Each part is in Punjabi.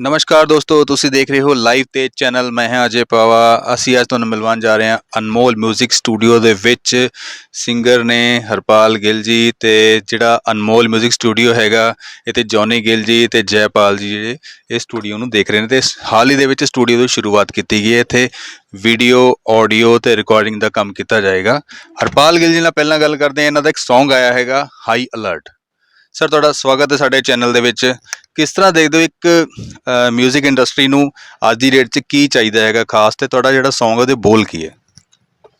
ਨਮਸਕਾਰ ਦੋਸਤੋ ਤੁਸੀਂ ਦੇਖ ਰਹੇ ਹੋ ਲਾਈਵ ਤੇ ਚੈਨਲ ਮੈਂ ਹਾਂ ਅਜੇ ਪਵਾ ਅਸੀਂ ਅੱਜ ਤੁਹਾਨੂੰ ਮਿਲਵਾਉਣ ਜਾ ਰਹੇ ਹਾਂ ਅਨਮੋਲ 뮤직 ਸਟੂਡੀਓ ਦੇ ਵਿੱਚ ਸਿੰਗਰ ਨੇ ਹਰਪਾਲ ਗਿੱਲ ਜੀ ਤੇ ਜਿਹੜਾ ਅਨਮੋਲ 뮤직 ਸਟੂਡੀਓ ਹੈਗਾ ਇਹ ਤੇ ਜੌਨੀ ਗਿੱਲ ਜੀ ਤੇ ਜੈਪਾਲ ਜੀ ਜਿਹੜੇ ਇਹ ਸਟੂਡੀਓ ਨੂੰ ਦੇਖ ਰਹੇ ਨੇ ਤੇ ਹਾਲ ਹੀ ਦੇ ਵਿੱਚ ਸਟੂਡੀਓ ਦੀ ਸ਼ੁਰੂਆਤ ਕੀਤੀ ਗਈ ਹੈ ਇੱਥੇ ਵੀਡੀਓ ਆਡੀਓ ਤੇ ਰਿਕਾਰਡਿੰਗ ਦਾ ਕੰਮ ਕੀਤਾ ਜਾਏਗਾ ਹਰਪਾਲ ਗਿੱਲ ਜੀ ਨਾਲ ਪਹਿਲਾਂ ਗੱਲ ਕਰਦੇ ਹਾਂ ਇਹਨਾਂ ਦਾ ਇੱਕ Song ਆਇਆ ਹੈਗਾ ਹਾਈ ਅਲਰਟ ਸਰ ਤੁਹਾਡਾ ਸਵਾਗਤ ਹੈ ਸਾਡੇ ਚੈਨਲ ਦੇ ਵਿੱਚ ਕਿਸ ਤਰ੍ਹਾਂ ਦੇਖਦੇ ਹੋ ਇੱਕ 뮤직 ਇੰਡਸਟਰੀ ਨੂੰ ਅੱਜ ਦੀ ਡੇਟ 'ਚ ਕੀ ਚਾਹੀਦਾ ਹੈਗਾ ਖਾਸ ਤੇ ਤੁਹਾਡਾ ਜਿਹੜਾ Song ਹੈ ਉਹਦੇ ਬੋਲ ਕੀ ਹੈ?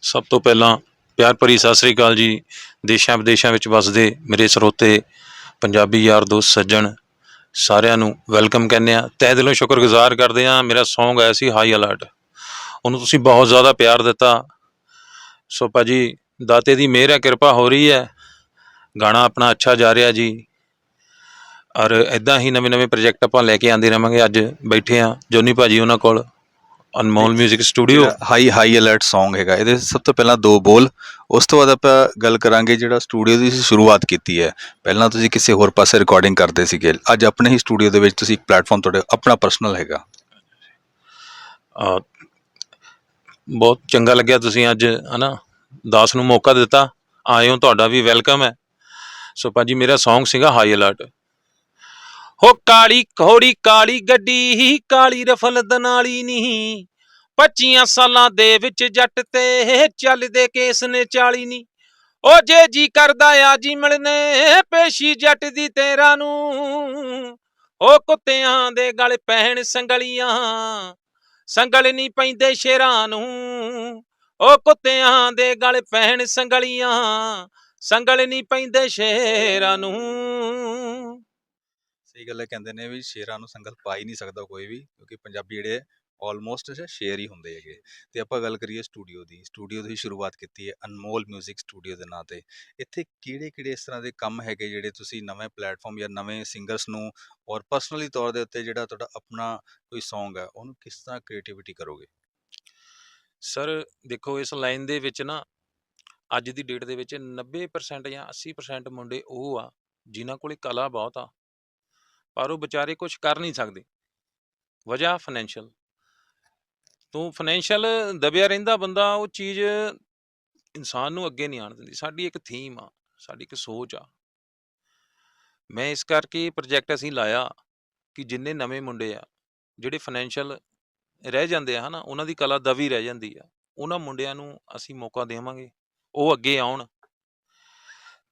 ਸਭ ਤੋਂ ਪਹਿਲਾਂ ਪਿਆਰ ਭਰੀ ਸਤਿ ਸ੍ਰੀ ਅਕਾਲ ਜੀ। ਦੇਸ਼ਾਂ ਵਿਦੇਸ਼ਾਂ ਵਿੱਚ ਵੱਸਦੇ ਮੇਰੇ ਸਰੋਤੇ, ਪੰਜਾਬੀ ਯਾਰ ਦੋਸਤ, ਸੱਜਣ ਸਾਰਿਆਂ ਨੂੰ ਵੈਲਕਮ ਕਹਿੰਦੇ ਆ ਤਹਿ ਦਿਲੋਂ ਸ਼ੁਕਰਗੁਜ਼ਾਰ ਕਰਦੇ ਆ ਮੇਰਾ Song ਆਇਆ ਸੀ ਹਾਈ ਅਲਰਟ ਉਹਨੂੰ ਤੁਸੀਂ ਬਹੁਤ ਜ਼ਿਆਦਾ ਪਿਆਰ ਦਿੱਤਾ। ਸੋ ਭਾਜੀ ਦਾਤੇ ਦੀ ਮਿਹਰ ਹੈ, ਕਿਰਪਾ ਹੋ ਰਹੀ ਹੈ। ਗਾਣਾ ਆਪਣਾ ਅੱਛਾ ਜਾ ਰਿਹਾ ਜੀ। ਔਰ ਇਦਾਂ ਹੀ ਨਵੇਂ-ਨਵੇਂ ਪ੍ਰੋਜੈਕਟ ਆਪਾਂ ਲੈ ਕੇ ਆਂਦੇ ਰਵਾਂਗੇ ਅੱਜ ਬੈਠੇ ਆ ਜੋਨੀ ਭਾਜੀ ਉਹਨਾਂ ਕੋਲ Anmol 뮤직 studio high high alert Song ਹੈਗਾ ਇਹਦੇ ਸਭ ਤੋਂ ਪਹਿਲਾਂ ਦੋ ਬੋਲ ਉਸ ਤੋਂ ਬਾਅਦ ਆਪਾਂ ਗੱਲ ਕਰਾਂਗੇ ਜਿਹੜਾ ਸਟੂਡੀਓ ਦੀ ਤੁਸੀਂ ਸ਼ੁਰੂਆਤ ਕੀਤੀ ਹੈ। ਪਹਿਲਾਂ ਤੁਸੀਂ ਕਿਸੇ ਹੋਰ ਪਾਸੇ ਰਿਕਾਰਡਿੰਗ ਕਰਦੇ ਸੀਗੇ ਅੱਜ ਆਪਣੇ ਹੀ ਸਟੂਡੀਓ ਦੇ ਵਿੱਚ ਤੁਸੀਂ ਇੱਕ ਪਲੇਟਫਾਰਮ ਤੁਹਾਡੇ ਆਪਣਾ ਪਰਸਨਲ ਹੈਗਾ। ਬਹੁਤ ਚੰਗਾ ਲੱਗਿਆ ਤੁਸੀਂ ਅੱਜ ਹਨਾ ਦਾਸ ਨੂੰ ਮੌਕਾ ਦਿੱਤਾ ਆਏ ਹੋ ਤੁਹਾਡਾ ਵੀ ਵੈਲਕਮ ਹੈ। ਸੋ ਭਾਜੀ ਮੇਰਾ Song ਸੀਗਾ ਹਾਈ ਅਲਰਟ ਹੋ ਕਾਲੀ ਘੋੜੀ ਕਾਲੀ ਗੱਡੀ, ਕਾਲੀ ਰਫਲ ਦਨਾਲੀ ਨਹੀਂ 25 ਸਾਲਾਂ ਦੇ ਵਿੱਚ ਜੱਟ ਤੇ ਚੱਲਦੇ ਕੇਸ ਨੇ 40 ਨਹੀਂ ਉਹ ਜੇ ਜੀ ਕਰਦਾ ਆ ਜੀ ਮਿਲਨੇ ਪੇਸ਼ੀ ਜੱਟ ਦੀ ਤੇਰਾ ਨੂੰ। ਉਹ ਕੁੱਤਿਆਂ ਦੇ ਗਲ ਪਹਿਣ ਸੰਗਲੀਆਂ, ਸੰਗਲ ਨਹੀਂ ਪੈਂਦੇ ਸ਼ੇਰਾਂ ਨੂੰ। ਉਹ ਕੁੱਤਿਆਂ ਦੇ ਗਲ ਪਹਿਣ ਸੰਗਲੀਆਂ, ਸੰਗਲ ਨਹੀਂ ਪੈਂਦੇ ਸ਼ੇਰਾਂ ਨੂੰ। ਸਹੀ ਗੱਲ ਹੈ, ਕਹਿੰਦੇ ਨੇ ਵੀ ਸ਼ੇਰਾਂ ਨੂੰ ਸੰਗਲ ਪਾ ਹੀ ਨਹੀਂ ਸਕਦਾ ਕੋਈ ਵੀ, ਕਿਉਂਕਿ ਪੰਜਾਬੀ ਜਿਹੜੇ ਆਲਮੋਸਟ ਸ਼ੇਰ ਹੀ ਹੁੰਦੇ ਹੈਗੇ। ਤੇ ਆਪਾਂ ਗੱਲ ਕਰੀਏ ਸਟੂਡੀਓ ਦੀ ਸਟੂਡੀਓ ਦੀ ਸ਼ੁਰੂਆਤ ਕੀਤੀ ਹੈ ਅਨਮੋਲ 뮤직 ਸਟੂਡੀਓ ਦੇ ਨਾਂ ਤੇ। ਇੱਥੇ ਕਿਹੜੇ ਕਿਹੜੇ ਇਸ ਤਰ੍ਹਾਂ ਦੇ ਕੰਮ ਹੈਗੇ ਜਿਹੜੇ ਤੁਸੀਂ ਨਵੇਂ ਪਲੇਟਫਾਰਮ ਜਾਂ ਨਵੇਂ ਸਿੰਗਰਸ ਨੂੰ ਔਰ ਪਰਸਨਲੀ ਤੌਰ ਦੇ ਉੱਤੇ ਜਿਹੜਾ ਤੁਹਾਡਾ ਆਪਣਾ ਕੋਈ Song ਹੈ, ਉਹਨੂੰ ਕਿਸ ਤਰ੍ਹਾਂ ਕ੍ਰੀਏਟੀਵਿਟੀ ਕਰੋਗੇ? ਸਰ ਦੇਖੋ ਇਸ ਲਾਈਨ ਦੇ ਵਿੱਚ ਨਾ ਅੱਜ ਦੀ ਡੇਟ ਦੇ ਵਿੱਚ 90% ਜਾਂ 80% ਮੁੰਡੇ ਉਹ ਆ, ਜਿਨ੍ਹਾਂ ਕੋਲੇ ਕਲਾ ਬਹੁਤ ਆ। ਪਰ ਉਹ ਵਿਚਾਰੇ ਕੁਝ ਕਰ ਨਹੀਂ ਸਕਦੇ। ਵਜ੍ਹਾ ਫਾਈਨੈਂਸ਼ੀਅਲ ਤੋਂ ਫਾਈਨੈਂਸ਼ੀਅਲ ਦਬਿਆ ਰਹਿੰਦਾ ਬੰਦਾ, ਉਹ ਚੀਜ਼ ਇਨਸਾਨ ਨੂੰ ਅੱਗੇ ਨਹੀਂ ਆਣ ਦਿੰਦੀ। ਸਾਡੀ ਇੱਕ ਥੀਮ ਆ, ਸਾਡੀ ਇੱਕ ਸੋਚ ਆ। ਮੈਂ ਇਸ ਕਰਕੇ ਪ੍ਰੋਜੈਕਟ ਅਸੀਂ ਲਾਇਆ ਕਿ ਜਿੰਨੇ ਨਵੇਂ ਮੁੰਡੇ ਆ, ਜਿਹੜੇ ਫਾਈਨੈਂਸ਼ੀਅਲ ਰਹਿ ਜਾਂਦੇ ਆ ਹਨਾ, ਉਹਨਾਂ ਦੀ ਕਲਾ ਦਵੀ ਰਹਿ ਜਾਂਦੀ ਆ। ਉਹਨਾਂ ਮੁੰਡਿਆਂ ਨੂੰ ਅਸੀਂ ਮੌਕਾ ਦੇਵਾਂਗੇ, ਉਹ ਅੱਗੇ ਆਉਣ।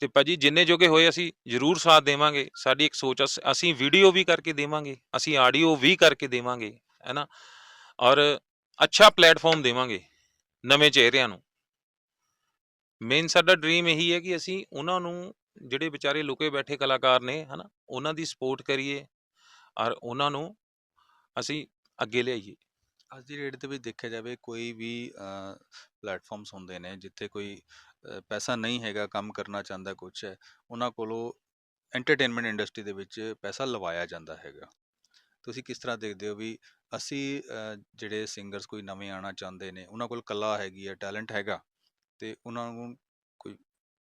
ਤੇ ਭਾਜੀ ਜਿੰਨੇ ਜੋਗੇ ਹੋਏ ਅਸੀਂ ਜ਼ਰੂਰ ਸਾਥ ਦੇਵਾਂਗੇ। ਸਾਡੀ ਇੱਕ ਸੋਚ ਅਸੀਂ ਵੀਡੀਓ ਵੀ ਕਰਕੇ ਦੇਵਾਂਗੇ, ਅਸੀਂ ਆਡੀਓ ਵੀ ਕਰਕੇ ਦੇਵਾਂਗੇ, ਹੈਨਾ? ਔਰ ਅੱਛਾ ਪਲੇਟਫਾਰਮ ਦੇਵਾਂਗੇ ਨਵੇਂ ਚਿਹਰਿਆਂ ਨੂੰ। ਮੇਨ ਸਾਡਾ ਡ੍ਰੀਮ ਇਹੀ ਹੈ ਕਿ ਅਸੀਂ ਉਹਨਾਂ ਨੂੰ, ਜਿਹੜੇ ਵਿਚਾਰੇ ਲੁਕੇ ਬੈਠੇ ਕਲਾਕਾਰ ਨੇ, ਹਨਾ, ਉਹਨਾਂ ਦੀ ਸਪੋਰਟ ਕਰੀਏ ਔਰ ਉਹਨਾਂ ਨੂੰ ਅਸੀਂ ਅੱਗੇ ਲਿਆਈਏ। ਅੱਜ ਦੀ ਡੇਟ ਦੇ ਵਿੱਚ ਦੇਖਿਆ ਜਾਵੇ, ਕੋਈ ਵੀ ਪਲੇਟਫਾਰਮਸ ਹੁੰਦੇ ਨੇ, ਜਿੱਥੇ ਕੋਈ ਪੈਸਾ ਨਹੀਂ ਹੈਗਾ, ਕੰਮ ਕਰਨਾ ਚਾਹੁੰਦਾ ਕੁਝ ਹੈ ਉਹਨਾਂ ਕੋਲੋਂ ਐਂਟਰਟੇਨਮੈਂਟ ਇੰਡਸਟਰੀ ਦੇ ਵਿੱਚ ਪੈਸਾ ਲਵਾਇਆ ਜਾਂਦਾ ਹੈਗਾ। ਤੁਸੀਂ ਕਿਸ ਤਰ੍ਹਾਂ ਦੇਖਦੇ ਹੋ ਵੀ ਅਸੀਂ ਜਿਹੜੇ ਸਿੰਗਰਸ ਕੋਈ ਨਵੇਂ ਆਣਾ ਚਾਹੁੰਦੇ ਨੇ, ਉਹਨਾਂ ਕੋਲ ਕਲਾ ਹੈਗੀ ਹੈ ਟੈਲੈਂਟ ਹੈਗਾ ਤੇ ਉਹਨਾਂ ਨੂੰ ਕੋਈ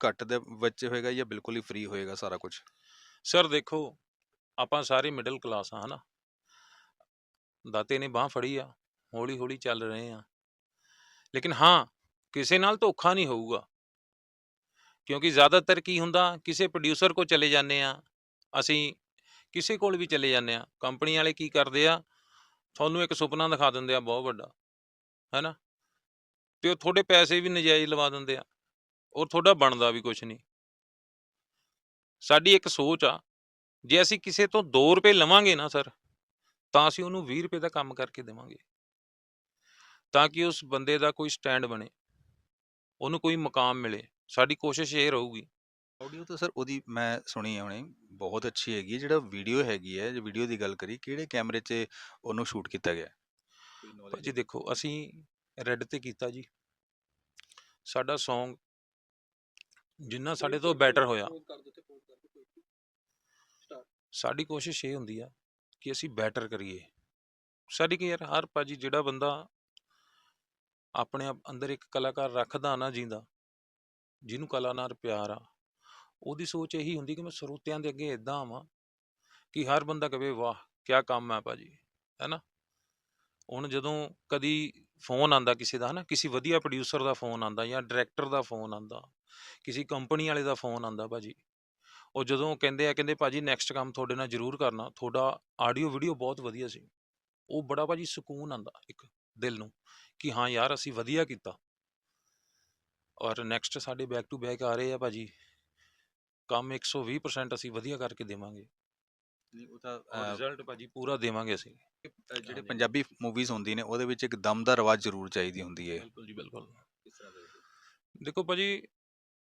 ਘੱਟ ਦੇ ਵਿੱਚ ਹੋਏਗਾ ਜਾਂ ਬਿਲਕੁਲ ਹੀ ਫ੍ਰੀ ਹੋਏਗਾ ਸਾਰਾ ਕੁਝ ਸਰ ਦੇਖੋ, ਆਪਾਂ ਸਾਰੇ ਮਿਡਲ ਕਲਾਸ ਆ ਹਨਾ? ਦਾਤੇ ਨੇ ਬਾਹ ਫੜੀ ਆ ਹੌਲੀ ਹੌਲੀ ਚੱਲ ਰਹੇ ਆ। ਲੇਕਿਨ ਹਾਂ, ਕਿਸੇ ਨਾਲ ਧੋਖਾ ਨਹੀਂ ਹੋਊਗਾ। ਕਿਉਂਕਿ ਜ਼ਿਆਦਾਤਰ ਕੀ ਹੁੰਦਾ, ਕਿਸੇ ਪ੍ਰੋਡਿਊਸਰ ਕੋ ਚਲੇ ਜਾਂਦੇ ਆ ਅਸੀਂ ਕਿਸੇ ਕੋਲ ਵੀ ਚਲੇ ਜਾਂਦੇ ਆ ਕੰਪਨੀ ਵਾਲੇ ਕੀ ਕਰਦੇ ਆ, ਤੁਹਾਨੂੰ ਇੱਕ ਸੁਪਨਾ ਦਿਖਾ ਦਿੰਦੇ ਆ, ਬਹੁਤ ਵੱਡਾ, ਹੈਨਾ? ਤੇ ਉਹ ਤੁਹਾਡੇ ਪੈਸੇ ਵੀ ਨਜਾਇਜ਼ ਲਵਾ ਦਿੰਦੇ ਆ, ਔਰ ਤੁਹਾਡਾ ਬਣਦਾ ਵੀ ਕੁਝ ਨਹੀਂ। ਸਾਡੀ ਇੱਕ ਸੋਚ ਆ, ਜੇ ਅਸੀਂ ਕਿਸੇ ਤੋਂ 2 ਰੁਪਏ ਲਵਾਂਗੇ ਨਾ ਸਰ, ਤਾਂ ਅਸੀਂ ਉਹਨੂੰ 20 ਰੁਪਏ ਦਾ ਕੰਮ ਕਰਕੇ ਦੇਵਾਂਗੇ। ਤਾਂ ਕਿ ਉਸ ਬੰਦੇ ਦਾ ਕੋਈ ਸਟੈਂਡ ਬਣੇ, ਉਹਨੂੰ ਕੋਈ ਮਕਾਮ ਮਿਲੇ। ਸਾਡੀ ਕੋਸ਼ਿਸ਼ ਇਹ ਰਹੂਗੀ। ਆਡੀਓ ਤਾਂ ਸਰ ਉਹਦੀ ਮੈਂ ਸੁਣੀ ਹੈ ਹੁਣੇ ਬਹੁਤ ਅੱਛੀ ਹੈਗੀ ਹੈ ਜਿਹੜਾ ਵੀਡੀਓ ਹੈਗੀ ਹੈ ਜੇ ਵੀਡੀਓ ਦੀ ਗੱਲ ਕਰੀ ਕਿਹੜੇ ਕੈਮਰੇ 'ਚ ਉਹਨੂੰ ਸ਼ੂਟ ਕੀਤਾ ਗਿਆ? ਕੋਈ knowledge ਭਾਜੀ ਦੇਖੋ ਅਸੀਂ ਰੈੱਡ ਤੇ ਕੀਤਾ ਜੀ। ਸਾਡਾ Song ਜਿੰਨਾ ਸਾਡੇ ਤੋਂ ਬੈਟਰ ਹੋਇਆ। ਸਾਡੀ ਕੋਸ਼ਿਸ਼ ਇਹ ਹੁੰਦੀ ਆ ਕਿ ਅਸੀਂ ਬੈਟਰ ਕਰੀਏ। ਸਾਡੀ ਕੀ ਯਾਰ ਹਰ ਭਾਜੀ ਜਿਹੜਾ ਬੰਦਾ ਆਪਣੇ ਆਪ ਅੰਦਰ ਇੱਕ ਕਲਾਕਾਰ ਰੱਖਦਾ ਨਾ ਜਿੰਦਾ ਜਿਹਨੂੰ ਕਲਾ ਨਾਲ ਪਿਆਰ ਆ, ਉਹਦੀ ਸੋਚ ਇਹੀ ਹੁੰਦੀ ਕਿ ਮੈਂ ਸਰੋਤਿਆਂ ਦੇ ਅੱਗੇ ਇਦਾਂ ਆਵਾਂ ਕਿ ਹਰ ਬੰਦਾ ਕਵੇ ਵਾਹ ਕੀ ਕੰਮ ਹੈ ਭਾਜੀ ਹੈਨਾ ਹੁਣ ਜਦੋਂ ਕਦੀ ਫੋਨ ਆਂਦਾ ਕਿਸੇ ਦਾ, ਹਨਾ? ਕਿਸੇ ਵਧੀਆ ਪ੍ਰੋਡਿਊਸਰ ਦਾ ਫੋਨ ਆਂਦਾ ਜਾਂ ਡਾਇਰੈਕਟਰ ਦਾ ਫੋਨ ਆਂਦਾ ਕਿਸੇ ਕੰਪਨੀ ਵਾਲੇ ਦਾ ਫੋਨ ਆਂਦਾ ਭਾਜੀ, ਉਹ ਜਦੋਂ ਕਹਿੰਦੇ ਆ, ਕਹਿੰਦੇ, ਭਾਜੀ ਨੈਕਸਟ ਕੰਮ ਤੁਹਾਡੇ ਨਾਲ ਜ਼ਰੂਰ ਕਰਨਾ, ਤੁਹਾਡਾ ਆਡੀਓ ਵੀਡੀਓ ਬਹੁਤ ਵਧੀਆ ਸੀ। ਉਹ ਬੜਾ ਭਾਜੀ ਸਕੂਨ ਆਂਦਾ ਇੱਕ ਦਿਲ ਨੂੰ ਕਿ ਹਾਂ ਯਾਰ, ਅਸੀਂ ਵਧੀਆ ਕੀਤਾ। ਔਰ ਨੈਕਸਟ ਸਾਡੇ ਬੈਕ ਟੂ ਬੈਕ ਆ ਰਹੇ ਆ ਭਾਜੀ। ਕੰਮ 120% ਅਸੀਂ ਵਧੀਆ ਕਰਕੇ ਦੇਵਾਂਗੇ। ਨਹੀਂ, ਉਹ ਤਾਂ ਰਿਜ਼ਲਟ ਭਾਜੀ ਪੂਰਾ ਦੇਵਾਂਗੇ ਅਸੀਂ। ਜਿਹੜੇ। ਪੰਜਾਬੀ ਮੂਵੀਜ਼ ਹੁੰਦੀ ਨੇ ਉਹਦੇ ਵਿੱਚ ਇੱਕ ਦਮਦਾਰ ਆਵਾਜ਼ ਜ਼ਰੂਰ ਚਾਹੀਦੀ ਹੁੰਦੀ ਹੈ ਬਿਲਕੁਲ ਜੀ ਬਿਲਕੁਲ। ਦੇਖੋ ਭਾਜੀ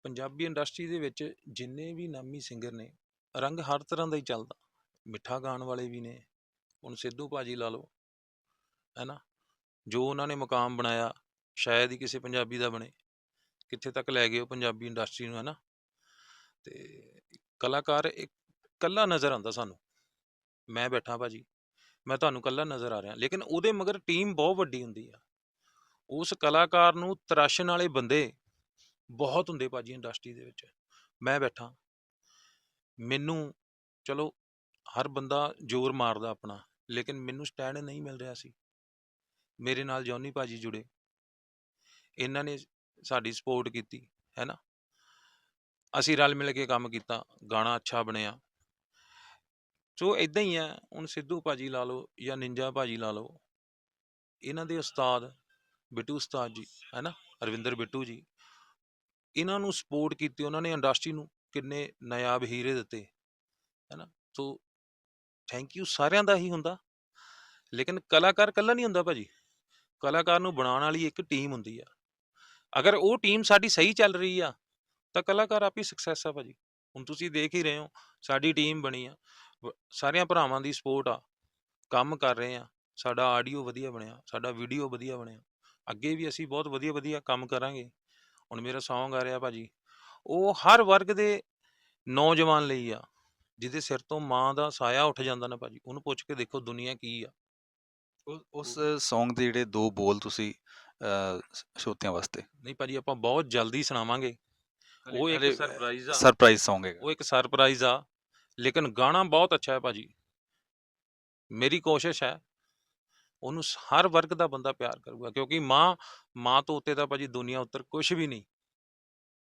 ਪੰਜਾਬੀ ਇੰਡਸਟਰੀ ਦੇ ਵਿੱਚ ਜਿੰਨੇ ਵੀ ਨਾਮੀ ਸਿੰਗਰ ਨੇ ਰੰਗ ਹਰ ਤਰ੍ਹਾਂ ਦਾ ਹੀ ਚੱਲਦਾ। ਮਿੱਠਾ ਗਾਣ ਵਾਲੇ ਵੀ ਨੇ ਹੁਣ ਸਿੱਧੂ ਭਾਜੀ ਲਾ ਲਓ ਹੈਨਾ? ਜੋ ਉਹਨਾਂ ਨੇ ਮੁਕਾਮ ਬਣਾਇਆ ਸ਼ਾਇਦ ਹੀ ਕਿਸੇ ਪੰਜਾਬੀ ਦਾ ਬਣੇ। ਕਿੱਥੇ ਤੱਕ ਲੈ ਗਏ ਹੋ ਪੰਜਾਬੀ ਇੰਡਸਟਰੀ ਨੂੰ ਹੈ ਨਾ ਤੇ ਕਲਾਕਾਰ ਇੱਕ ਕੱਲਾ ਨਜ਼ਰ ਆਉਂਦਾ ਸਾਨੂੰ। ਮੈਂ ਬੈਠਾ ਭਾਜੀ, ਮੈਂ ਤੁਹਾਨੂੰ ਕੱਲਾ ਨਜ਼ਰ ਆ ਰਿਹਾ। ਲੇਕਿਨ ਉਹਦੇ ਮਗਰ ਟੀਮ ਬਹੁਤ ਵੱਡੀ ਹੁੰਦੀ ਆ। ਉਸ ਕਲਾਕਾਰ ਨੂੰ ਤਰਾਸ਼ਣ ਵਾਲੇ ਬੰਦੇ ਬਹੁਤ ਹੁੰਦੇ ਭਾਜੀ ਇੰਡਸਟਰੀ ਦੇ ਵਿੱਚ। ਮੈਂ ਬੈਠਾ। ਮੈਨੂੰ, ਚਲੋ, ਹਰ ਬੰਦਾ ਜ਼ੋਰ ਮਾਰਦਾ ਆਪਣਾ, ਲੇਕਿਨ ਮੈਨੂੰ ਸਟੈਂਡ ਨਹੀਂ ਮਿਲ ਰਿਹਾ ਸੀ। ਮੇਰੇ ਨਾਲ ਜੌਨੀ ਭਾਜੀ ਜੁੜੇ। ਇਹਨਾਂ ਨੇ ਸਾਡੀ ਸਪੋਰਟ ਕੀਤੀ, ਹੈ ਨਾ? ਅਸੀਂ ਰਲ ਮਿਲ ਕੇ ਕੰਮ ਕੀਤਾ, ਗਾਣਾ ਅੱਛਾ ਬਣਿਆ। ਸੋ ਇਦਾਂ ਹੀ ਆ ਹੁਣ ਸਿੱਧੂ ਭਾਜੀ ਲਾ ਲਓ ਜਾਂ ਨਿੰਜਾ ਭਾਜੀ ਲਾ ਲਓ, ਇਹਨਾਂ ਦੇ ਉਸਤਾਦ ਬਿੱਟੂ ਉਸਤਾਦ ਜੀ, ਹੈ ਨਾ? ਅਰਵਿੰਦਰ ਬਿੱਟੂ ਜੀ, ਇਹਨਾਂ ਨੂੰ ਸਪੋਰਟ ਕੀਤੀ, ਉਹਨਾਂ ਨੇ ਇੰਡਸਟਰੀ ਨੂੰ ਕਿੰਨੇ ਨਾਯਾਬ ਹੀਰੇ ਦਿੱਤੇ, ਹੈ ਨਾ? ਸੋ ਥੈਂਕ ਯੂ ਸਾਰਿਆਂ ਦਾ ਹੀ ਹੁੰਦਾ, ਲੇਕਿਨ ਕਲਾਕਾਰ ਇਕੱਲਾ ਨਹੀਂ ਹੁੰਦਾ ਭਾਜੀ। ਕਲਾਕਾਰ ਨੂੰ ਬਣਾਉਣ ਵਾਲੀ ਇੱਕ ਟੀਮ ਹੁੰਦੀ ਆ। ਅਗਰ ਉਹ ਟੀਮ ਸਾਡੀ ਸਹੀ ਚੱਲ ਰਹੀ ਆ, ਤਾਂ ਕਲਾਕਾਰ ਆਪੀ ਸਕਸੈਸ ਆ ਭਾਜੀ। ਹੁਣ ਤੁਸੀਂ ਦੇਖ ਹੀ ਰਹੇ ਹੋ, ਸਾਡੀ ਟੀਮ ਬਣੀ ਆ ਸਾਰਿਆਂ ਭਰਾਵਾਂ ਦੀ ਸਪੋਰਟ ਆ, ਕੰਮ ਕਰ ਰਹੇ ਆ, ਸਾਡਾ ਆਡੀਓ ਵਧੀਆ ਬਣਿਆ, ਸਾਡਾ ਵੀਡੀਓ ਵਧੀਆ ਬਣਿਆ। ਅੱਗੇ ਵੀ ਅਸੀਂ ਬਹੁਤ ਵਧੀਆ ਵਧੀਆ ਕੰਮ ਕਰਾਂਗੇ। ਹੁਣ ਮੇਰਾ ਸੌਂਗ ਆ ਰਿਹਾ ਭਾਜੀ, ਉਹ ਹਰ ਵਰਗ ਦੇ ਨੌਜਵਾਨ ਲਈ ਆ, ਜਿਹਦੇ ਸਿਰ ਤੋਂ ਮਾਂ ਦਾ ਸਾਇਆ ਉੱਠ ਜਾਂਦਾ ਨਾ ਭਾਜੀ, ਉਹਨੂੰ ਪੁੱਛ ਕੇ ਦੇਖੋ ਦੁਨੀਆ ਕੀ ਆ। ਉਸ- ਸੌਂਗ ਦੇ ਜਿਹੜੇ ਦੋ ਬੋਲ ਤੁਸੀਂ ਅਹ, ਸ- ਸਰੋਤਿਆਂ ਵਾਸਤੇ। ਨਹੀਂ ਭਾਜੀ ਆਪਾਂ ਬਹੁਤ ਜਲਦੀ ਸੁਣਾਵਾਂਗੇ। ਉਹ ਇੱਕ ਸਰਪ੍ਰਾਈਜ਼ ਆ। ਸਰਪ੍ਰਾਈਜ਼ Song ਹੈਗਾ ਉਹ ਇੱਕ ਸਰਪ੍ਰਾਈਜ਼ ਆ। ਲੇਕਿਨ ਗਾਣਾ ਬਹੁਤ ਅੱਛਾ ਹੈ ਭਾਜੀ। ਮੇਰੀ ਕੋਸ਼ਿਸ਼ ਹੈ ਉਹਨੂੰ ਹਰ ਵਰਗ ਦਾ ਬੰਦਾ ਪਿਆਰ ਕਰੂਗਾ। ਕਿਉਂਕਿ ਮਾਂ ਮਾਂ ਤੋਂ ਉੱਤੇ ਤਾਂ ਭਾਜੀ ਦੁਨੀਆ ਉੱਤਰ ਕੁਝ ਵੀ ਨਹੀਂ।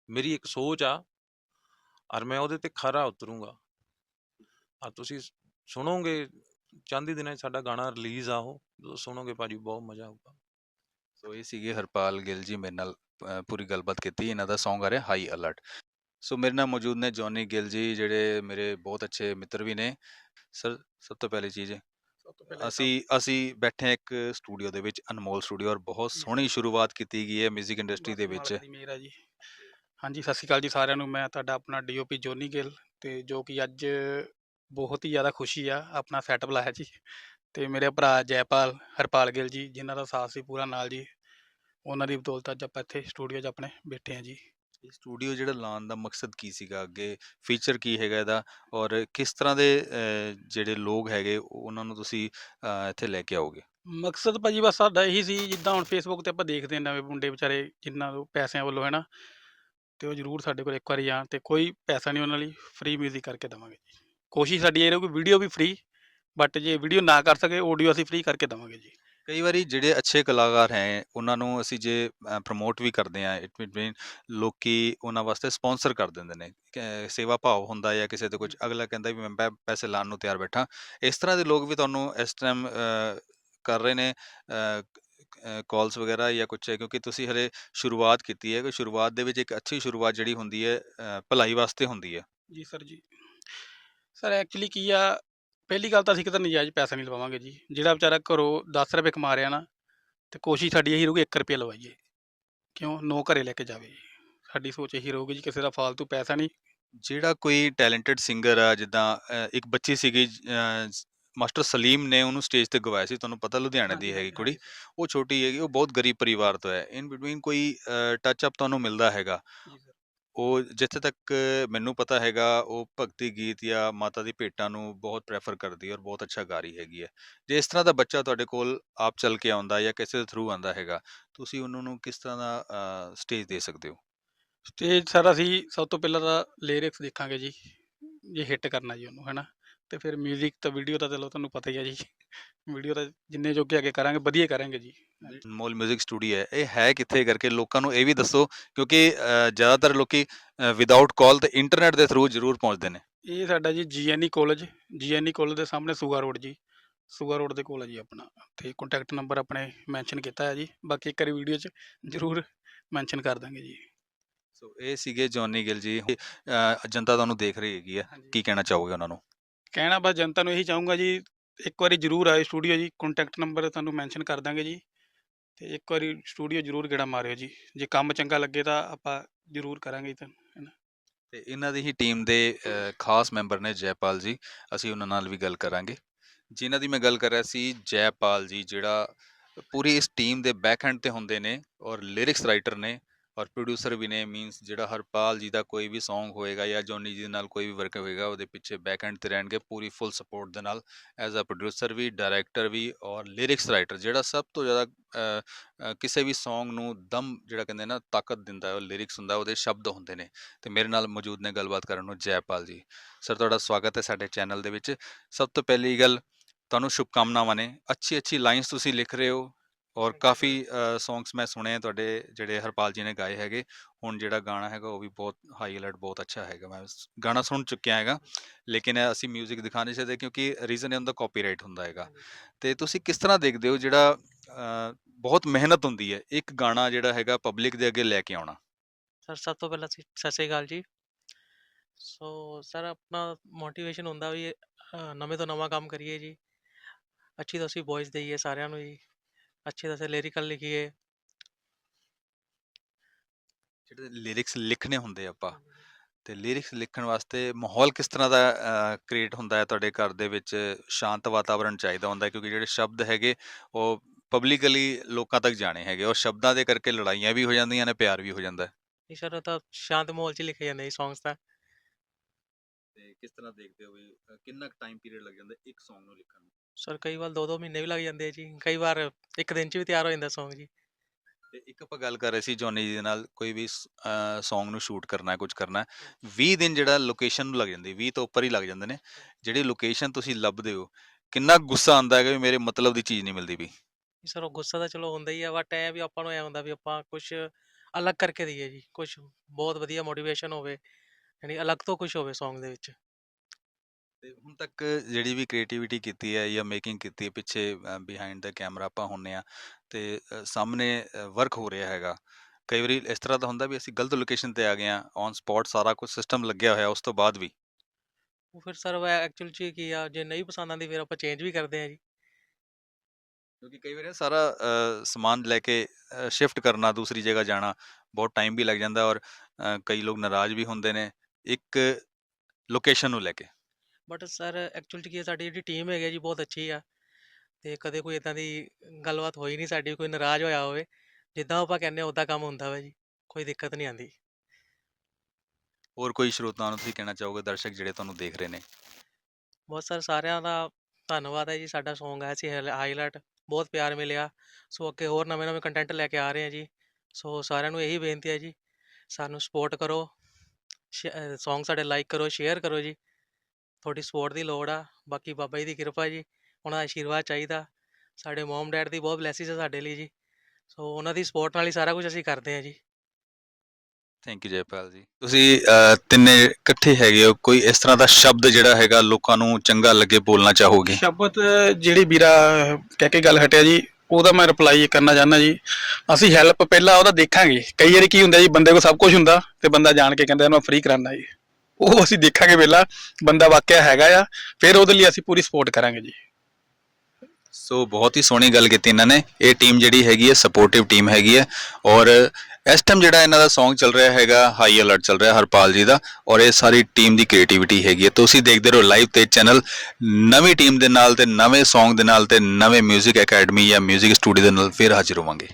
ਮੇਰੀ ਇੱਕ ਸੋਚ ਆ ਔਰ ਮੈਂ ਉਹਦੇ ਤੇ ਖਰਾ ਉਤਰੂੰਗਾ। ਆ ਤੁਸੀਂ ਸੁਣੋਗੇ ਚਾਂਦੀ ਦਿਨਾਂ 'ਚ ਸਾਡਾ ਗਾਣਾ ਰਿਲੀਜ਼ ਆ ਉਹ। ਜਦੋਂ ਸੁਣੋਗੇ ਭਾਜੀ ਬਹੁਤ ਮਜ਼ਾ ਆਊਗਾ। ਸੋ ਇਹ ਸੀਗੇ ਹਰਪਾਲ ਗਿੱਲ ਜੀ ਮੇਰੇ ਨਾਲ ਪੂਰੀ ਗੱਲਬਾਤ ਕੀਤੀ ਇਹਨਾਂ ਦਾ Song ਆ ਰਿਹਾ ਹਾਈ ਅਲਰਟ ਸੋ ਮੇਰੇ ਨਾਲ ਮੌਜੂਦ ਨੇ ਜੌਨੀ ਗਿੱਲ ਜੀ ਜਿਹੜੇ ਮੇਰੇ ਬਹੁਤ ਅੱਛੇ ਮਿੱਤਰ ਵੀ ਨੇ। ਸਰ ਸਭ ਤੋਂ ਪਹਿਲੀ ਚੀਜ਼ ਅਸੀਂ ਅਸੀਂ ਬੈਠੇ ਇੱਕ ਸਟੂਡੀਓ ਦੇ ਵਿੱਚ ਅਨਮੋਲ ਸਟੂਡੀਓ ਔਰ ਬਹੁਤ ਸੋਹਣੀ ਸ਼ੁਰੂਆਤ ਕੀਤੀ ਗਈ ਹੈ 뮤직 ਇੰਡਸਟਰੀ ਦੇ ਵਿੱਚ। ਮੇਰਾ ਜੀ। ਹਾਂਜੀ ਸਤਿ ਸ਼੍ਰੀ ਅਕਾਲ ਜੀ ਸਾਰਿਆਂ ਨੂੰ। ਮੈਂ ਤੁਹਾਡਾ ਆਪਣਾ ਡੀਓਪੀ ਜੋਨੀ ਗਿੱਲ ਤੇ ਜੋ ਕਿ ਅੱਜ ਬਹੁਤ ਹੀ ਜ਼ਿਆਦਾ ਖੁਸ਼ੀ ਆ ਆਪਣਾ ਸੈਟਅਪ ਲਾਇਆ ਜੀ। ਤੇ ਮੇਰੇ ਭਰਾ ਜੈਪਾਲ ਹਰਪਾਲ ਗਿੱਲ ਜੀ ਜਿਨ੍ਹਾਂ ਦਾ ਸਾਥ ਸੀ ਪੂਰਾ ਨਾਲ ਜੀ ਉਹਨਾਂ ਦੀ ਬਦੌਲਤ ਅੱਜ ਆਪਾਂ ਇੱਥੇ ਸਟੂਡੀਓ 'ਚ ਆਪਣੇ ਬੈਠੇ ਆ ਜੀ। ਇਹ ਸਟੂਡੀਓ ਜਿਹੜਾ ਲਾਉਣ ਦਾ ਮਕਸਦ ਕੀ ਸੀਗਾ ਅੱਗੇ? ਫੀਚਰ ਕੀ ਹੈਗਾ ਇਹਦਾ? ਔਰ ਕਿਸ ਤਰ੍ਹਾਂ ਦੇ ਜਿਹੜੇ ਲੋਕ ਹੈਗੇ ਉਹ- ਉਹਨਾਂ ਨੂੰ ਤੁਸੀਂ ਇੱਥੇ ਲੈ ਕੇ ਆਓਗੇ? ਮਕਸਦ ਭਾਜੀ ਬਸ ਸਾਡਾ ਇਹੀ ਸੀ ਜਿੱਦਾਂ ਹੁਣ ਫੇਸਬੁੱਕ ਤੇ ਆਪਾਂ ਦੇਖਦੇ ਨਵੇਂ ਮੁੰਡੇ ਵਿਚਾਰੇ ਜਿਨ੍ਹਾਂ ਨੂੰ ਪੈਸਿਆਂ ਵੱਲੋਂ ਹੈ ਨਾ ਤੇ ਉਹ ਜ਼ਰੂਰ ਸਾਡੇ ਕੋਲ ਇੱਕ ਵਾਰੀ ਆਉਣ ਤੇ ਕੋਈ ਪੈਸਾ ਨਹੀਂ ਉਹਨਾਂ ਲਈ ਫ੍ਰੀ 뮤직 ਕਰਕੇ ਦੇਵਾਂਗੇ ਜੀ। ਕੋਸ਼ਿਸ਼ ਸਾਡੀ ਇਹ ਰਹੂਗੀ ਵੀਡੀਓ ਵੀ ਫ੍ਰੀ ਬਟ ਜੇ ਵੀਡੀਓ ਨਾ ਕਰ ਸਕੇ ਆਡੀਓ ਅਸੀਂ ਫ੍ਰੀ ਕਰਕੇ ਦੇਵਾਂਗੇ ਜੀ। ਕਈ ਵਾਰੀ ਜਿਹੜੇ ਅੱਛੇ ਕਲਾਕਾਰ ਹੈ ਉਹਨਾਂ ਨੂੰ ਅਸੀਂ ਜੇ ਪ੍ਰਮੋਟ ਵੀ ਕਰਦੇ ਆ ਇਟ ਮੀਨ ਲੋਕੀ ਉਹਨਾਂ ਵਾਸਤੇ ਸਪਾਂਸਰ ਕਰ ਦਿੰਦੇ ਨੇ। ਕਿ ਸੇਵਾ ਭਾਵ ਹੁੰਦਾ ਜਾਂ ਕਿਸੇ ਤੇ ਕੁਝ ਅਗਲਾ ਕਹਿੰਦਾ ਵੀ ਮੈਂ ਪੈ- ਪੈਸੇ ਲਾਉਣ ਨੂੰ ਤਿਆਰ ਬੈਠਾ। ਇਸ ਤਰ੍ਹਾਂ ਦੇ ਲੋਕ ਵੀ ਤੁਹਾਨੂੰ ਇਸ ਟਾਈਮ ਕਰ ਰਹੇ ਨੇ ਕਾਲਸ ਵਗੈਰਾ ਜਾਂ ਕੁਝ ਕਿਉਂਕਿ ਤੁਸੀਂ ਹਲੇ ਸ਼ੁਰੂਆਤ ਕੀਤੀ ਹੈ। ਕਿ ਸ਼ੁਰੂਆਤ ਦੇ ਵਿੱਚ ਇੱਕ ਅੱਛੀ ਸ਼ੁਰੂਆਤ ਜਿਹੜੀ ਹੁੰਦੀ ਹੈ ਅ, ਭਲਾਈ ਵਾਸਤੇ ਹੁੰਦੀ ਹੈ। ਜੀ ਸਰ ਜੀ। ਸਰ ਐਕਚੁਅਲੀ ਕੀ ਆ ਪਹਿਲੀ ਗੱਲ ਤਾਂ ਅਸੀਂ ਕਿਤੇ ਨਜਾਇਜ਼ ਪੈਸਾ ਨਹੀਂ ਲਵਾਵਾਂਗੇ ਜੀ। ਜਿਹੜਾ ਵਿਚਾਰਾ ਘਰੋਂ 10 ਰੁਪਏ ਕਮਾ ਰਿਹਾ ਨਾ ਤੇ ਕੋਸ਼ਿਸ਼ ਸਾਡੀ ਇਹੀ ਰਹੂਗੀ 1 ਰੁਪਏ ਲਵਾਈਏ। ਕਿਉਂ? ਨੋ ਘਰੇ ਲੈ ਕੇ ਜਾਵੇ। ਜੀ। ਸਾਡੀ ਸੋਚ ਇਹੀ ਰਹੂਗੀ ਜੀ ਕਿਸੇ ਦਾ ਫालतू ਪੈਸਾ ਨਹੀਂ। ਜਿਹੜਾ ਕੋਈ ਟੈਲੈਂਟਡ ਸਿੰਗਰ ਆ ਜਿੱਦਾਂ ਇੱਕ ਬੱਚੀ ਸੀਗੀ ਮਾਸਟਰ ਸਲੀਮ ਨੇ ਉਹਨੂੰ ਸਟੇਜ ਤੇ ਗਵਾਇਆ ਸੀ ਤੁਹਾਨੂੰ ਪਤਾ ਲੁਧਿਆਣੇ ਦੀ ਹੈਗੀ ਕੁੜੀ। ਉਹ ਛੋਟੀ ਹੈਗੀ ਉਹ ਬਹੁਤ ਗਰੀਬ ਪਰਿਵਾਰ ਤੋਂ ਹੈ। ਇਨ ਬਿਟਵੀਨ ਕੋਈ ਟੱਚ ਅਪ ਤੁਹਾਨੂੰ ਮਿਲਦਾ ਹੈਗਾ। ਉਹ ਜਿੱਥੇ ਤੱਕ ਮੈਨੂੰ ਪਤਾ ਹੈਗਾ, ਉਹ ਭਗਤੀ ਗੀਤ ਜਾਂ ਮਾਤਾ ਦੀ ਭੇਟਾਂ ਨੂੰ ਬਹੁਤ ਪ੍ਰੈਫਰ ਕਰਦੀ ਹੈ ਔਰ ਬਹੁਤ ਅੱਛਾ ਗਾ ਰਹੀ ਹੈਗੀ ਹੈ। ਜੇ ਇਸ ਤਰ੍ਹਾਂ ਦਾ ਬੱਚਾ ਤੁਹਾਡੇ ਕੋਲ ਆਪ ਚੱਲ ਕੇ ਆਉਂਦਾ ਜਾਂ ਕਿਸੇ ਦੇ ਥਰੂ ਆਉਂਦਾ ਹੈਗਾ, ਤੁਸੀਂ ਉਹਨਾਂ ਨੂੰ ਕਿਸ ਤਰ੍ਹਾਂ ਦਾ ਸਟੇਜ ਦੇ ਸਕਦੇ ਹੋ? ਸਟੇਜ ਸਰ ਅਸੀਂ ਸਭ ਤੋਂ ਪਹਿਲਾਂ ਤਾਂ ਲਿਰਿਕਸ ਦੇਖਾਂਗੇ ਜੀ, ਜੇ ਹਿੱਟ ਕਰਨਾ ਜੀ ਉਹਨੂੰ, ਹੈਨਾ? ਤੇ ਫਿਰ 뮤직 ਤਾਂ ਵੀਡੀਓ ਤਾਂ ਚਲੋ ਤੁਹਾਨੂੰ ਪਤਾ ਹੀ ਹੈ ਜੀ ਵੀਡੀਓ ਤਾਂ ਜਿੰਨੇ ਜੋਗੇ ਅੱਗੇ ਕਰਾਂਗੇ, ਵਧੀਆ ਕਰਾਂਗੇ ਜੀ। ਅਨਮੋਲ 뮤직 ਸਟੂਡੀਓ ਹੈ। ਇਹ ਹੈ ਕਿੱਥੇ ਕਰਕੇ ਲੋਕਾਂ ਨੂੰ ਇਹ ਵੀ ਦੱਸੋ ਕਿਉਂਕਿ ਜ਼ਿਆਦਾਤਰ ਲੋਕੀ ਵਿਦਆਊਟ ਕਾਲ ਤੇ ਇੰਟਰਨੈਟ ਦੇ ਥਰੂ ਜ਼ਰੂਰ ਪਹੁੰਚਦੇ ਨੇ। ਇਹ ਸਾਡਾ ਜੀ ਜੀਐਨਈ ਕਾਲਜ ਜੀਐਨਈ ਕਾਲਜ ਦੇ ਸਾਹਮਣੇ ਸੂਗਾ ਰੋਡ ਜੀ। ਸੂਗਾ ਰੋਡ ਦੇ ਕੋਲ ਹੈ ਜੀ ਆਪਣਾ। ਤੇ ਕੰਟੈਕਟ ਨੰਬਰ ਆਪਣੇ ਮੈਂਸ਼ਨ ਕੀਤਾ ਹੈ ਜੀ। ਬਾਕੀ ਇੱਕ ਵਾਰੀ ਵੀਡੀਓ 'ਚ ਜ਼ਰੂਰ ਮੈਂਸ਼ਨ ਕਰ ਦਾਂਗੇ ਜੀ। ਸੋ ਇਹ ਸੀਗੇ ਜੌਨੀ ਗਿੱਲ ਜੀ। ਜਨਤਾ ਤੁਹਾਨੂੰ ਦੇਖ ਰਹੀ ਹੈਗੀ ਹਾਂਜੀ। ਕੀ ਕਹਿਣਾ ਚਾਹੋਗੇ ਉਹਨਾਂ ਨੂੰ? ਕਹਿਣਾ ਬਸ ਜਨਤਾ ਨੂੰ ਇਹੀ ਚਾਹੂੰਗਾ ਜੀ ਇੱਕ ਵਾਰੀ ਜ਼ਰੂਰ ਆਏ ਸਟੂਡੀਓ ਜੀ। ਕੰਟੈਕਟ ਨੰਬਰ ਤੁਹਾਨੂੰ ਮੈਂਸ਼ਨ ਕਰ ਦਾਂਗੇ ਜੀ। ਤੇ ਇੱਕ ਵਾਰੀ ਸਟੂਡੀਓ ਜ਼ਰੂਰ ਗੇੜਾ ਮਾਰਿਓ ਜੀ। ਜੇ ਕੰਮ ਚੰਗਾ ਲੱਗੇ ਤਾਂ ਆਪਾਂ ਜ਼ਰੂਰ ਕਰਾਂਗੇ ਜੀ ਤੁਹਾਨੂੰ ਤੇ ਇਹਨਾਂ ਦੀ ਹੀ ਟੀਮ ਦੇ ਅ, ਖਾਸ ਮੈਂਬਰ ਨੇ ਜੈਪਾਲ ਜੀ। ਅਸੀਂ ਉਹਨਾਂ ਨਾਲ ਵੀ ਗੱਲ ਕਰਾਂਗੇ। ਜਿਨ੍ਹਾਂ ਦੀ ਮੈਂ ਗੱਲ ਕਰ ਰਿਹਾ ਸੀ ਜੈਪਾਲ ਜੀ ਜਿਹੜਾ ਪੂਰੀ ਇਸ ਟੀਮ ਦੇ ਬੈਕਹੈਂਡ ਤੇ ਹੁੰਦੇ ਨੇ ਔਰ ਲਿਰਿਕਸ ਰਾਈਟਰ ਨੇ ਔਰ ਪ੍ਰੋਡਿਊਸਰ ਵੀ ਨੇ ਮੀਨਸ ਜਿਹੜਾ ਹਰਪਾਲ ਜੀ ਦਾ ਕੋਈ ਵੀ Song ਹੋਏਗਾ ਜਾਂ ਜੋਨੀ ਜੀ ਦੇ ਨਾਲ ਕੋਈ ਵੀ ਵਰਕ ਹੋਏਗਾ, ਉਹਦੇ ਪਿੱਛੇ ਬੈਕ ਹੈਂਡ ਤੇ ਰਹਿਣਗੇ ਪੂਰੀ ਫੁੱਲ ਸਪੋਰਟ ਦੇ ਨਾਲ ਐਜ਼ ਅ ਪ੍ਰੋਡਿਊਸਰ ਵੀ ਡਾਇਰੈਕਟਰ ਵੀ ਔਰ ਲਿਰਿਕਸ ਰਾਈਟਰ ਜਿਹੜਾ ਸਭ ਤੋਂ ਜ਼ਿਆਦਾ ਕਿਸੇ ਵੀ Song ਨੂੰ ਦਮ ਜਿਹੜਾ ਕਹਿੰਦੇ ਨਾ, ਤਾਕਤ ਦਿੰਦਾ ਹੈ, ਉਹ ਲਿਰਿਕਸ ਹੁੰਦਾ, ਉਹਦੇ ਸ਼ਬਦ ਹੁੰਦੇ ਨੇ। ਤੇ ਮੇਰੇ ਨਾਲ ਮੌਜੂਦ ਨੇ ਗੱਲਬਾਤ ਕਰਨ ਨੂੰ ਜੈਪਾਲ ਜੀ। ਸਰ ਤੁਹਾਡਾ ਸਵਾਗਤ ਹੈ ਸਾਡੇ ਚੈਨਲ ਦੇ ਵਿੱਚ। ਸਭ ਤੋਂ ਪਹਿਲੀ ਗੱਲ, ਤੁਹਾਨੂੰ ਸ਼ੁਭਕਾਮਨਾਵਾਂ ਨੇ। ਅੱਛੀ ਅੱਛੀ ਲਾਈਨਸ ਤੁਸੀਂ ਲਿਖ ਰਹੇ ਹੋ ਔਰ ਕਾਫੀ ਸੌਂਗਸ ਮੈਂ ਸੁਣੇ ਆ ਤੁਹਾਡੇ ਜਿਹੜੇ ਹਰਪਾਲ ਜੀ ਨੇ ਗਾਏ ਹੈਗੇ। ਹੁਣ ਜਿਹੜਾ ਗਾਣਾ ਹੈਗਾ ਉਹ ਵੀ ਬਹੁਤ ਹਾਈ ਅਲਰਟ ਬਹੁਤ ਅੱਛਾ ਹੈਗਾ। ਮੈਂ ਸ- ਗਾਣਾ ਸੁਣ ਚੁੱਕਿਆ ਹੈਗਾ ਲੇਕਿਨ ਇਹ ਅਸੀਂ 뮤직 ਦਿਖਾ ਨਹੀਂ ਸਕਦੇ ਕਿਉਂਕਿ ਰੀਜ਼ਨ ਇਹ ਹੁੰਦਾ ਕਾਪੀਰਾਈਟ ਹੁੰਦਾ ਹੈਗਾ। ਤੇ ਤੁਸੀਂ ਕਿਸ ਤਰ੍ਹਾਂ ਦੇਖਦੇ ਹੋ ਜਿਹੜਾ ਅ, ਬਹੁਤ ਮਿਹਨਤ ਹੁੰਦੀ ਹੈ ਇੱਕ ਗਾਣਾ ਜਿਹੜਾ ਹੈਗਾ ਪਬਲਿਕ ਦੇ ਅੱਗੇ ਲੈ ਕੇ ਆਉਣਾ? ਸਰ ਸਭ ਤੋਂ ਪਹਿਲਾਂ ਸੀ- ਸਤਿ ਸ਼੍ਰੀ ਅਕਾਲ ਜੀ। ਸੋ ਸਰ ਆਪਣਾ ਮੋਟੀਵੇਸ਼ਨ ਹੁੰਦਾ ਵੀ ਅ, ਨਵੇਂ ਤੋਂ ਨਵਾਂ ਕੰਮ ਕਰੀਏ ਜੀ। ਅੱਛੀ ਤੋਂ ਅੱਛੀ ਵੌਇਸ ਦਈਏ ਸਾਰਿਆਂ ਨੂੰ ਜੀ। ਅੱਛੇ ਤੋਂ ਅੱਛੇ ਲਿਰਿਕਲ ਲਿਖੀਏ ਜਿਹੜੇ ਲਿਰਿਕਸ ਲਿਖਣੇ ਹੁੰਦੇ ਆਪਾਂ ਤੇ ਲਿਰਿਕਸ ਲਿਖਣ ਵਾਸਤੇ ਮਾਹੌਲ ਕਿਸ ਤਰ੍ਹਾਂ ਦਾ ਕ੍ਰੀਏਟ ਹੁੰਦਾ ਹੈ ਤੁਹਾਡੇ ਘਰ ਦੇ ਵਿੱਚ? ਸ਼ਾਂਤ ਵਾਤਾਵਰਣ ਚਾਹੀਦਾ ਹੁੰਦਾ ਹੈ ਕਿਉਂਕਿ ਜਿਹੜੇ ਸ਼ਬਦ ਹੈਗੇ ਉਹ ਪਬਲਿਕਲੀ ਲੋਕਾਂ ਤੱਕ ਜਾਣੇ ਹੈਗੇ ਔਰ ਸ਼ਬਦਾਂ ਦੇ ਕਰਕੇ ਲੜਾਈਆਂ ਵੀ ਹੋ ਜਾਂਦੀਆਂ ਨੇ ਪਿਆਰ ਵੀ ਹੋ ਜਾਂਦਾ ਹੈ। ਨਹੀਂ ਸਰ ਤਾਂ ਸ਼ਾਂਤ ਮਾਹੌਲ 'ਚ ਲਿਖੇ ਜਾਂਦੇ ਜੀ ਸੌਂਗਸ ਤਾਂ। ਤੇ ਕਿਸ ਤਰ੍ਹਾਂ ਦੇਖਦੇ ਹੋ ਵੀ ਕਿੰਨਾ ਟਾਈਮ ਪੀਰੀਅਡ ਲੱਗ ਜਾਂਦਾ ਇੱਕ Song ਨੂੰ ਲਿਖਣ ਨੂੰ? ਸਰ ਕਈ ਵਾਰ ਦੋ ਦੋ ਮਹੀਨੇ ਵੀ ਲੱਗ ਜਾਂਦੇ ਆ ਜੀ ਕਈ ਵਾਰ ਇੱਕ ਦਿਨ 'ਚ ਵੀ ਤਿਆਰ ਹੋ ਜਾਂਦਾ ਸੌਂਗ ਜੀ। ਤੇ ਇੱਕ ਆਪਾਂ ਗੱਲ ਕਰ ਰਹੇ ਸੀ ਜੌਨੀ ਜੀ ਦੇ ਨਾਲ ਕੋਈ ਵੀ Song ਨੂੰ ਸ਼ੂਟ ਕਰਨਾ ਹੈ ਕੁਝ ਕਰਨਾ ਹੈ 20 ਦਿਨ ਜਿਹੜਾ ਲੋਕੇਸ਼ਨ ਨੂੰ ਲੱਗ ਜਾਂਦੀ 20 ਤੋਂ ਉੱਪਰ ਹੀ ਲੱਗ ਜਾਂਦੇ ਨੇ ਜਿਹੜੀ ਲੋਕੇਸ਼ਨ ਤੁਸੀਂ ਲੱਭਦੇ ਹੋ ਕਿੰਨਾ ਗੁੱਸਾ ਆਉਂਦਾ ਹੈਗਾ ਵੀ ਮੇਰੇ ਮਤਲਬ ਦੀ ਚੀਜ਼ ਨਹੀਂ ਮਿਲਦੀ ਵੀ ਸਰ ਉਹ ਗੁੱਸਾ ਤਾਂ ਚਲੋ ਹੁੰਦਾ ਹੀ ਆ ਬਟ ਇਹ ਵੀ ਆਪਾਂ ਨੂੰ ਐ ਹੁੰਦਾ ਵੀ ਆਪਾਂ ਕੁਝ ਅਲੱਗ ਕਰਕੇ ਦਈਏ ਜੀ ਕੁਝ ਬਹੁਤ ਵਧੀਆ ਮੋਟੀਵੇਸ਼ਨ ਹੋਵੇ ਯਾਨੀ ਅਲੱਗ ਤੋਂ ਕੁਝ ਹੋਵੇ ਸੌਂਗ ਦੇ ਵਿੱਚ। ਤੇ ਹੁਣ ਤੱਕ ਜਿਹੜੀ ਵੀ ਕ੍ਰੀਏਟੀਵਿਟੀ ਕੀਤੀ ਹੈ ਜਾਂ ਮੇਕਿੰਗ ਕੀਤੀ ਹੈ ਪਿੱਛੇ ਬਿਹਾਈਂਡ ਦਾ ਕੈਮਰਾ ਆਪਾਂ ਹੁੰਨੇ ਆ ਤੇ ਅ, ਸਾਹਮਣੇ ਵਰਕ ਹੋ ਰਿਹਾ ਹੈਗਾ। ਕਈ ਵਾਰੀ ਇਸ ਤਰ੍ਹਾਂ ਦਾ ਹੁੰਦਾ ਵੀ ਅਸੀਂ ਗਲਤ ਲੋਕੇਸ਼ਨ ਤੇ ਆ ਗਏ ਆ ਔਨ ਸਪੌਟ ਸਾਰਾ ਕੁਝ ਸਿਸਟਮ ਲੱਗਿਆ ਹੋਇਆ ਉਸ ਤੋਂ ਬਾਅਦ ਵੀ। ਉਹ ਫਿਰ ਸਰ ਐਕਚੁਅਲ ਚ ਕੀ ਆ ਜੇ ਨਹੀਂ ਪਸੰਦ ਆਉਂਦੀ ਫਿਰ ਆਪਾਂ ਚੇਂਜ ਵੀ ਕਰਦੇ ਆ ਜੀ। ਕਿਉਂਕਿ ਕਈ ਵਾਰੀ ਨਾ ਸਾਰਾ ਅ, ਸਮਾਨ ਲੈ ਕੇ ਸ਼ਿਫਟ ਕਰਨਾ ਦੂਸਰੀ ਜਗ੍ਹਾ ਜਾਣਾ ਬਹੁਤ ਟਾਈਮ ਵੀ ਲੱਗ ਜਾਂਦਾ ਔਰ ਅ, ਕਈ ਲੋਕ ਨਾਰਾਜ਼ ਵੀ ਹੁੰਦੇ ਨੇ ਇੱਕ ਲੋਕੇਸ਼ਨ ਨੂੰ ਲੈ ਕੇ। ਬਟ ਸਰ ਐਕਚੁਅਲ ਚ ਕੀ ਆ ਸਾਡੀ ਜਿਹੜੀ ਟੀਮ ਹੈਗੀ ਆ ਜੀ ਬਹੁਤ ਅੱਛੀ ਆ। ਤੇ ਕਦੇ ਕੋਈ ਇਦਾਂ ਦੀ ਗੱਲਬਾਤ ਹੋਈ ਨਹੀਂ ਸਾਡੀ ਕੋਈ ਨਾਰਾਜ਼ ਹੋਇਆ ਹੋਵੇ ਜਿੱਦਾਂ ਆਪਾਂ ਕਹਿੰਦੇ ਉਦਾਂ ਕੰਮ ਹੁੰਦਾ ਵਾ ਜੀ। ਕੋਈ ਦਿੱਕਤ ਨਹੀਂ ਆਉਂਦੀ ਹੋਰ ਕੋਈ ਸਰੋਤਾਂ ਨੂੰ ਤੁਸੀਂ ਕਹਿਣਾ ਚਾਹੋਗੇ ਦਰਸ਼ਕ ਜਿਹੜੇ ਤੁਹਾਨੂੰ ਦੇਖ ਰਹੇ ਨੇ? ਬਹੁਤ ਸਰ ਸਾਰਿਆਂ ਦਾ ਧੰਨਵਾਦ ਹੈ ਜੀ ਸਾਡਾ Song ਆਇਆ ਸੀ ਹਾਈਲਾਈਟ ਬਹੁਤ ਪਿਆਰ ਮਿਲਿਆ। ਸੋ ਅੱਗੇ ਹੋਰ ਨਵੇਂ ਨਵੇਂ ਕੰਟੈਂਟ ਲੈ ਕੇ ਆ ਰਹੇ ਹਾਂ ਜੀ। ਸੋ ਸਾਰਿਆਂ ਨੂੰ ਇਹੀ ਬੇਨਤੀ ਹੈ ਜੀ ਸਾਨੂੰ ਸਪੋਰਟ ਕਰੋ। Song ਸਾਡੇ ਲਾਈਕ ਕਰੋ ਸ਼ੇਅਰ ਕਰੋ ਜੀ। ਤੁਹਾਡੀ ਸਪੋਰਟ ਦੀ ਲੋੜ ਆ ਬਾਕੀ ਬਾਬਾ ਜੀ ਦੀ ਕਿਰਪਾ ਜੀ ਉਹਨਾਂ ਦਾ ਆਸ਼ੀਰਵਾਦ ਚਾਹੀਦਾ। ਸਾਡੇ ਮਮ ਡੈਡ ਦੀ ਬਹੁਤ ਬਲੇਸਿੰਗਸ ਹੈ ਸਾਡੇ ਲਈ ਜੀ। ਸੋ ਉਹਨਾਂ ਦੀ ਸਪੋਰਟ ਨਾਲ ਹੀ ਸਾਰਾ ਕੁਝ ਅਸੀਂ ਕਰਦੇ ਹਾਂ ਜੀ। ਥੈਂਕ ਯੂ ਜੈਪਾਲ ਜੀ। ਤੁਸੀਂ ਤਿੰਨੇ ਇਕੱਠੇ ਹੈਗੇ ਹੋ ਕੋਈ ਇਸ ਤਰ੍ਹਾਂ ਦਾ ਸ਼ਬਦ ਜਿਹੜਾ ਹੈਗਾ ਲੋਕਾਂ ਨੂੰ ਚੰਗਾ ਲੱਗੇ ਬੋਲਣਾ ਚਾਹੋਗੇ? ਸ਼ਬਦ ਜਿਹੜੀ ਵੀਰਾ ਕਹਿ ਕੇ ਗੱਲ ਹਟਿਆ ਜੀ ਉਹਦਾ ਮੈਂ ਰਿਪਲਾਈ ਕਰਨਾ ਚਾਹੁੰਦਾ ਜੀ। ਅਸੀਂ ਹੈਲਪ ਪਹਿਲਾਂ ਉਹਦਾ ਦੇਖਾਂਗੇ। ਕਈ ਵਾਰੀ ਕੀ ਹੁੰਦਾ ਜੀ ਬੰਦੇ ਕੋਲ ਸਭ ਕੁਝ ਹੁੰਦਾ ਤੇ ਬੰਦਾ ਜਾਣ ਕੇ ਕਹਿੰਦਾ ਇਹਨੂੰ ਫ੍ਰੀ ਕਰਾਉਣਾ ਜੀ। ਉਹ ਅਸੀਂ ਦੇਖਾਂਗੇ ਪਹਿਲਾਂ ਬੰਦਾ ਵਾਕਿਆ ਹੈਗਾ ਆ ਫਿਰ ਉਹਦੇ ਲਈ ਅਸੀਂ ਪੂਰੀ ਸਪੋਰਟ ਕਰਾਂਗੇ ਜੀ ਸੋ ਬਹੁਤ ਹੀ ਸੋਹਣੀ ਗੱਲ ਕੀਤੀ ਇਹਨਾਂ ਨੇ ਇਹ ਟੀਮ ਜਿਹੜੀ ਹੈਗੀ ਹੈ ਸਪੋਰਟਿਵ ਟੀਮ ਹੈਗੀ ਹੈ ਔਰ ਇਸ ਟਾਈਮ ਜਿਹੜਾ ਇਹਨਾਂ ਦਾ Song ਚੱਲ ਰਿਹਾ ਹੈਗਾ ਹਾਈ ਅਲਰਟ ਚੱਲ ਰਿਹਾ ਹਰਪਾਲ ਜੀ ਦਾ ਔਰ ਇਹ ਸਾਰੀ ਟੀਮ ਦੀ ਕ੍ਰੀਏਟੀਵਿਟੀ ਹੈਗੀ ਹੈ ਤੁਸੀਂ ਦੇਖਦੇ ਰਹੋ ਲਾਈਵ ਤੇ ਚੈਨਲ ਨਵੀਂ ਟੀਮ ਦੇ ਨਾਲ ਤੇ ਨਵੇਂ Song ਦੇ ਨਾਲ ਤੇ ਨਵੇਂ 뮤직 ਅਕੈਡਮੀ ਜਾਂ 뮤직 ਸਟੂਡੀਓ ਦੇ ਨਾਲ ਫਿਰ ਹਾਜ਼ਰ ਹੋਵਾਂਗੇ